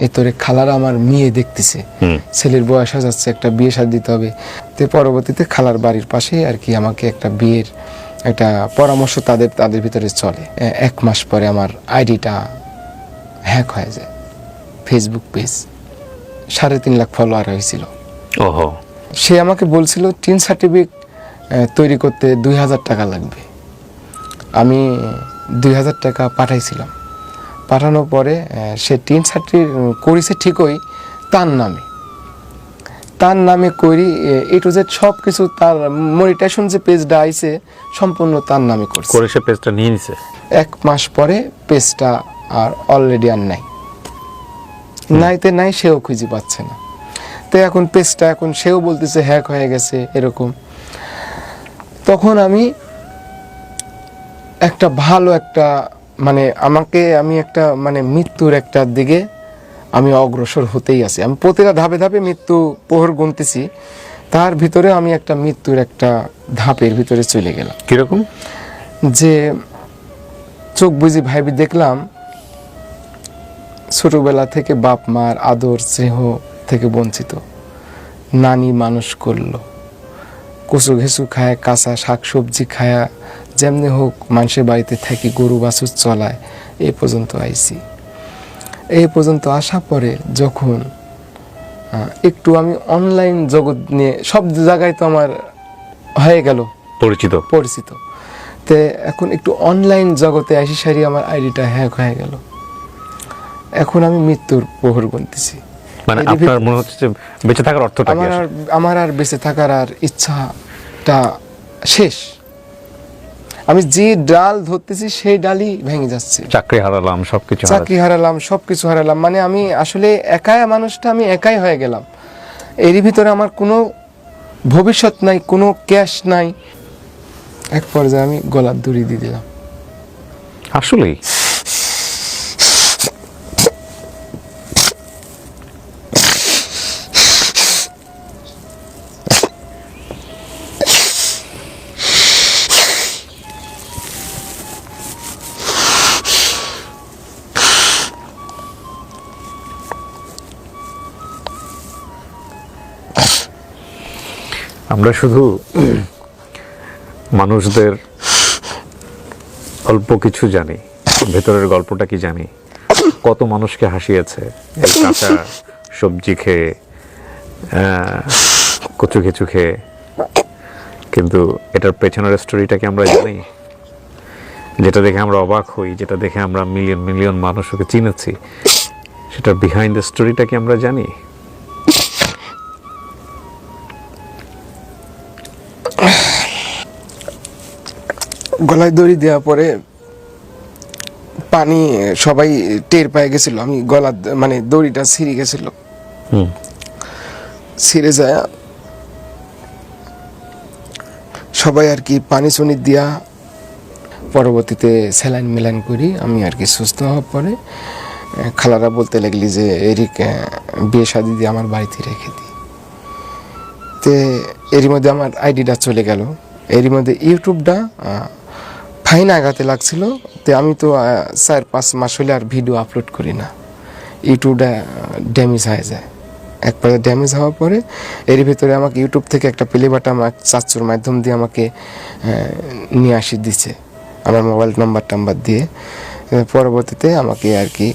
এ তোরে খালারা আমার মেয়ে দেখতেছে। হুম। ছেলের বয়স যাচ্ছে একটা বিয়ে সাথ দিতে হবে। তো পরবর্তীতে খালার বাড়ির পাশে আর কি আমাকে একটা বিয়ের একটা পরামর্শ তাদের তাদের ভিতরে চলে। এক মাস পরে আমার আইডিটা হ্যাক হয়ে যায়। Facebook page. সাড়ে তিন লাখ ফলোয়ার হয়েছিল। ওহো। সে আমাকে বলছিল টিন সার্টিফিকেট তৈরি করতে দুই হাজার টাকা লাগবে। আমি দুই হাজার টাকা পাঠাইছিলাম। পাঠানোর পরে সে টিন সার্টিফিকেট করেছে ঠিকই তার নামে। তার নামে করি এ টু জেড সব কিছু তার মনিটেশন যে পেজটা আইছে সম্পূর্ণ তার নামে করছে। করে সে পেজটা নিয়ে নিছে? এক মাস পরে পেজটা আর অলরেডি আর নাই। নাইতে নাই সেও খুঁজে পাচ্ছে না। তো এখন পেজটা এখন সেও বলতেছে হ্যাক হয়ে গেছে এরকম। তখন আমি একটা ভালো একটা মানে আমাকে আমি একটা মানে মৃত্যুর একটা দিকে আমি অগ্রসর হতেই আছি। আমি প্রতিটা ধাপে ধাপে মৃত্যু প্রহর গুনতেছি। তার ভিতরে আমি একটা মৃত্যুর একটা ধাপের ভিতরে চলে গেলাম। কীরকম? যে চোখ বুঝি ভাইবি দেখলাম ছোটবেলা থেকে বাপ মার আদর স্নেহ থেকে বঞ্চিত। নানি মানুষ করল। কচু ঘেঁচু খায় কাঁচা শাক সবজি খায়া যেমনি হোক মানুষের বাড়িতে থাকি গরু বাছুর চলায় এই পর্যন্ত আইছি। এই পর্যন্ত আসা পরে যখন একটু আমি অনলাইন জগৎ নিয়ে সব জায়গায় তো আমার হয়ে গেল। পরিচিত। পরিচিত। তে এখন একটু অনলাইন জগতে আসি সারি আমার আইডিটা হ্যাক হয়ে গেল। এখন আমি মৃত্যুর প্রহর গুনতেছি। মানে আপনার মনে হচ্ছে যে বেঁচে থাকার অর্থটা আমার আর আমার আর বেঁচে থাকার আর ইচ্ছাটা শেষ। আমি যে ডাল ধরতেছি সেই ডালই ভেঙে যাচ্ছে। চাকরি হারালাম সবকিছু চাকরি হারালাম সবকিছু হারালাম। মানে আমি আসলে একাই মানুষটা আমি একাই হয়ে গেলাম। এরই ভিতরে আমার কোনো ভবিষ্যৎ নাই কোনো ক্যাশ নাই। এক পর্যায়ে আমি গলার দড়ি দিয়ে দিলাম। আসলেই? আমরা শুধু মানুষদের অল্প কিছু জানি, ভেতরের গল্পটা কি জানি? কত মানুষকে হাসিয়েছে কাঁচা সবজি খেয়ে কচু খেচু খেয়ে। কিন্তু এটার পেছনের স্টোরিটা কি আমরা জানি? যেটা দেখে আমরা অবাক হই, যেটা দেখে আমরা মিলিয়ন মিলিয়ন মানুষকে চিনেছি, সেটার বিহাইন্ড দ্য স্টোরিটা কি আমরা জানি? গলায় দড়ি দেওয়ার পরে পানি সবাই টের পেয়ে গেছিল। আমি গলা মানে দড়িটা ছিঁড়ে গেছিল। ছিঁড়ে যায়। সবাই আর কি পানি চুনি দিয়া পরবর্তীতে স্যালাইন মিলাইন করি। আমি আর কি সুস্থ হওয়ার পরে খালারা বলতে লাগলি যে এরিক বিয়ে শাদি দিয়ে আমার বাড়িতে রেখে দিই তে এরই মধ্যে আমার আইডিটা চলে গেল। এরই মধ্যে ইউটিউবটা ফাইন আগাতে লাগছিল তো আমি তো চার পাঁচ মাস হলে আর ভিডিও আপলোড করি না। ইউটিউবটা ড্যামেজ হয়ে যায়। একবারে ড্যামেজ হওয়ার পরে এর ভিতরে আমাকে ইউটিউব থেকে একটা প্লে বাটন আমার চাচুর মাধ্যম দিয়ে আমাকে নিয়ে আসি দিছে। আমার মোবাইল নাম্বার টাম্বার দিয়ে। পরবর্তীতে আমাকে আর কি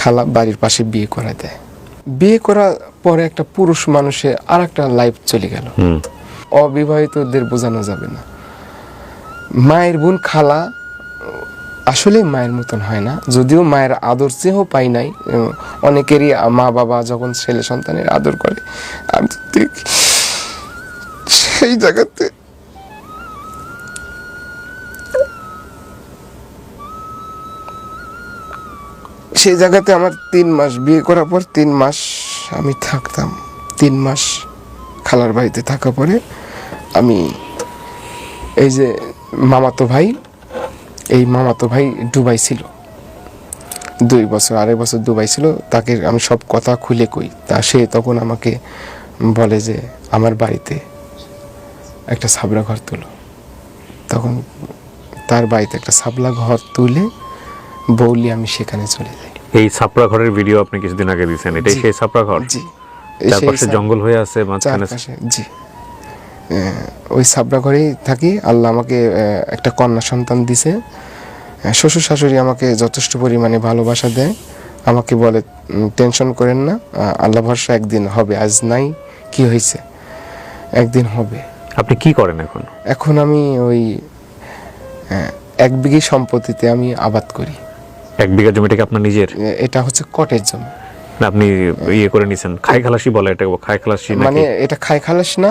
খালা বাড়ির পাশে বিয়ে করা দেয়। বিয়ে করার পরে একটা পুরুষ মানুষের আর একটা লাইফ চলে গেল। অবিবাহিতদের বোঝানো যাবে না। মায়ের বোন খালা আসলে মায়ের মতন হয় না। যদিও মায়ের আদর চেহ পাই নাই অনেকেরই মা বাবা যখন ছেলে সন্তানের আদর করে, আমি তো সেই জায়গাতে সেই জায়গাতে আমার তিন মাস, বিয়ে করার পর তিন মাস আমি থাকতাম। তিন মাস খালার বাড়িতে থাকা পরে আমি এই যে মামাতো ভাই এই মামাতো ভাই দুবাই ছিল। দুই বছর আড়াই বছর দুবাই ছিল তাকে আমি সব কথা খুলে কই। তা সে তখন আমাকে বলে যে আমার বাড়িতে একটা সাবরা ঘর তুলো। তখন তার বাড়িতে একটা সাবলা ঘর তুলে বৌলি আমি সেখানে চলে যাই। এই ছাপড়া ঘরের ভিডিও আপনি কিছুদিন আগে দিয়েছেন এটাই সেই ছাপড়া ঘর? জি। চারপাশে জঙ্গল হয়ে আছে মাঝখানে জি। ওই সাবরা ঘরেই থাকি। আল্লাহ আমাকে একটা কন্যা সন্তান দিছে। শ্বশুর শাশুড়ি আমাকে যথেষ্ট পরিমাণে ভালোবাসা দেয়। আমাকে বলে টেনশন করেন না আল্লাহ ভরসা একদিন হবে। আজ নাই কি হয়েছে? একদিন হবে। আপনি কি করেন এখন? এখন আমি ওই এক বিঘে সম্পত্তিতে আমি আবাদ করি। এক বিঘা জমিটাকে আপনার নিজের? এটা হচ্ছে কটের জমি। না আপনি ইয়ে করে নিছেন। খাই খালাসি বলে এটা খাই খালাসি মানে এটা খাই খালাস না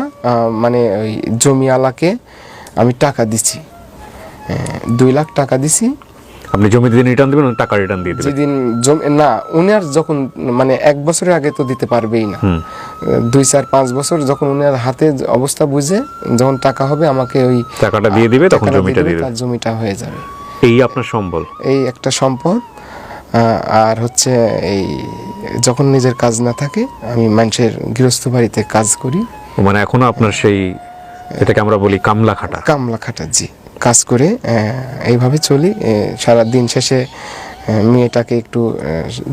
মানে ওই জমিওয়ালাকে আমি টাকা দিছি। দুই লাখ টাকা দিছি। আপনি জমি দিন রিটার্ন দিবেন টাকা রিটার্ন দিয়ে দিবেন। যেদিন জমি না উনার যখন মানে এক বছরের আগে তো দিতে পারবেই না। দুই চার পাঁচ বছর যখন উনার হাতে অবস্থা বুঝে যখন টাকা হবে আমাকে ওই টাকাটা দিয়ে দিবে তখন জমিটা দিয়ে জমিটা হয়ে যাবে। এই আপনার সম্বল? এই একটা সম্পদ। আর হচ্ছে এই যখন নিজের কাজ না থাকে আমি মানুষের গৃহস্থ বাড়িতে কাজ করি। মানে এখনও আপনার সেই এটাকে আমরা বলি কামলা খাটা কামলা খাটা জি। কাজ করে এইভাবে চলি সারা দিন শেষে মেয়েটাকে একটু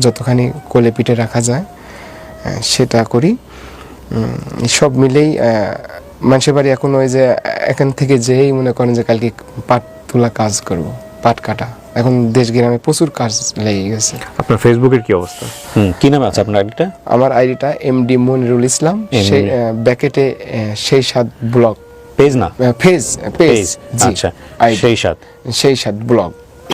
যতখানি কোলে পিঠে রাখা যায় সেটা করি। সব মিলেই মানুষের বাড়ি এখন ওই যে এখান থেকে যেই মনে করেন যে কালকে পাট তোলা কাজ করব পাট কাটা। এখন দেশ গ্রামে প্রচুর কাজ লেগে গেছে। আপনার ফেসবুকের কি অবস্থা? হুম কি নামে আছে আপনার আইডিটা? আমার আইডিটা এমডি মনিরুল ইসলাম। সেই ব্যাকেটে সেই সাত ব্লগ পেজ না? ফেজ পেজ পেজ আচ্ছা আইডি। সেই সাত সেই সাত ব্লগ